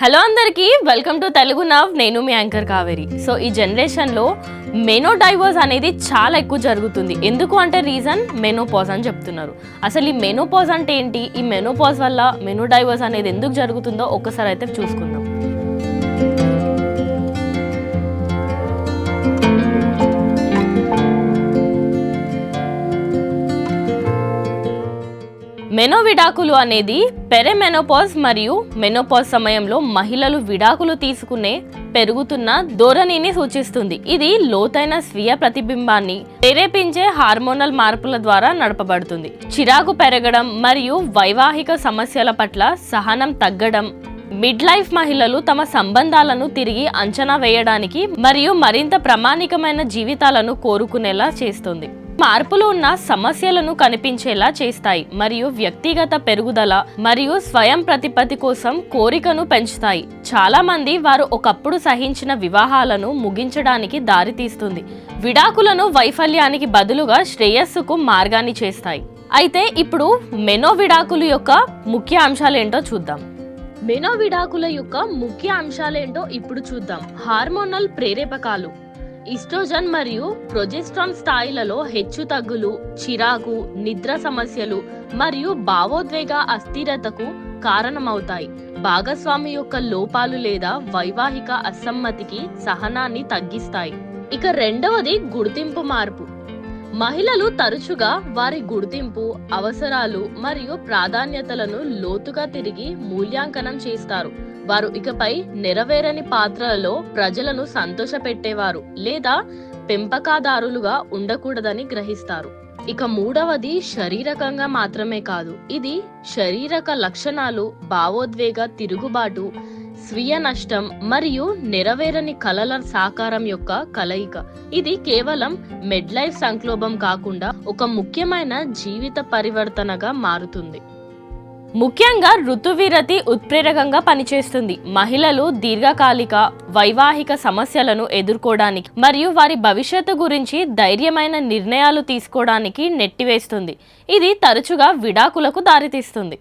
Hello అందరికీ welcome to Telugu now. నేను మీ anchor Kaveri. So ఈ జనరేషన్లో మెనో డైవర్స్ అనేది చాలా ఎక్కువ జరుగుతుంది. ఎందుకు అంటే రీజన్ మెనోపాజ్ అని చెప్తున్నారు. అసలు ఈ మెనోపాజ్ అంటే ఏంటి? ఈ మెనోపాజ్ వల్ల మెనో డైవర్స్ అనేది ఎందుకు జరుగుతుందో ఒక్కసారి అయితే చూసుకుందాం. మెనో విడాకులు అనేది పెరెమెనోపాజ్ మరియు మెనోపాజ్ సమయంలో మహిళలు విడాకులు తీసుకునే పెరుగుతున్న ధోరణిని సూచిస్తుంది. ఇది లోతైన స్వీయ ప్రతిబింబాన్ని ప్రేరేపించే హార్మోనల్ మార్పుల ద్వారా నడపబడుతుంది. చిరాకు పెరగడం మరియు వైవాహిక సమస్యల పట్ల సహనం తగ్గడం మిడ్ లైఫ్ మహిళలు తమ సంబంధాలను తిరిగి అంచనా వేయడానికి మరియు మరింత ప్రామాణికమైన జీవితాలను కోరుకునేలా చేస్తుంది. మార్పులు ఉన్న సమస్యలను కనిపించేలా చేస్తాయి మరియు వ్యక్తిగత పెరుగుదల మరియు స్వయం ప్రతిపత్తి కోసం కోరికను పెంచుతాయి. చాలా మంది వారు ఒకప్పుడు సహించిన వివాహాలను ముగించడానికి దారితీస్తుంది విడాకులను వైఫల్యానికి బదులుగా శ్రేయస్సుకు మార్గాన్ని చేస్తాయి. అయితే ఇప్పుడు మెనో విడాకులు యొక్క ముఖ్య అంశాలేంటో చూద్దాం. మెనో విడాకుల యొక్క ముఖ్య అంశాలేంటో ఇప్పుడు చూద్దాం. హార్మోనల్ ప్రేరేపకాలు. ఈస్ట్రోజన్ మరియు ప్రొజెస్ట్రాన్ స్థాయిలలో హెచ్చు తగ్గులు చిరాకు నిద్ర సమస్యలు మరియు భావోద్వేగ అస్థిరతకు కారణమవుతాయి. భాగస్వామి యొక్క లోపాలు లేదా వైవాహిక అసమ్మతికి సహనాన్ని తగ్గిస్తాయి. ఇక రెండవది గుర్తింపు మార్పు. మహిళలు తరచుగా వారి గుర్తింపు అవసరాలు మరియు ప్రాధాన్యతలను లోతుగా తిరిగి మూల్యాంకనం చేస్తారు. వారు ఇకపై నెరవేరని పాత్రలలో ప్రజలను సంతోషపెట్టేవారు లేదా పెంపకాదారులుగా ఉండకూడదని గ్రహిస్తారు. ఇక మూడవది శారీరకంగా మాత్రమే కాదు. ఇది శారీరక లక్షణాలు భావోద్వేగ తిరుగుబాటు స్వీయ నష్టం మరియు నెరవేరని కలల సాకారం యొక్క కలయిక. ఇది కేవలం మెడ్లైఫ్ సంక్షోభం కాకుండా ఒక ముఖ్యమైన జీవిత పరివర్తనగా మారుతుంది. ముఖ్యంగా ఋతువిరతి ఉత్ప్రేరకంగా పనిచేస్తుంది. మహిళలు దీర్ఘకాలిక వైవాహిక సమస్యలను ఎదుర్కోవడానికి మరియు వారి భవిష్యత్తు గురించి ధైర్యమైన నిర్ణయాలు తీసుకోవడానికి నెట్టివేస్తుంది. ఇది తరచుగా విడాకులకు దారితీస్తుంది.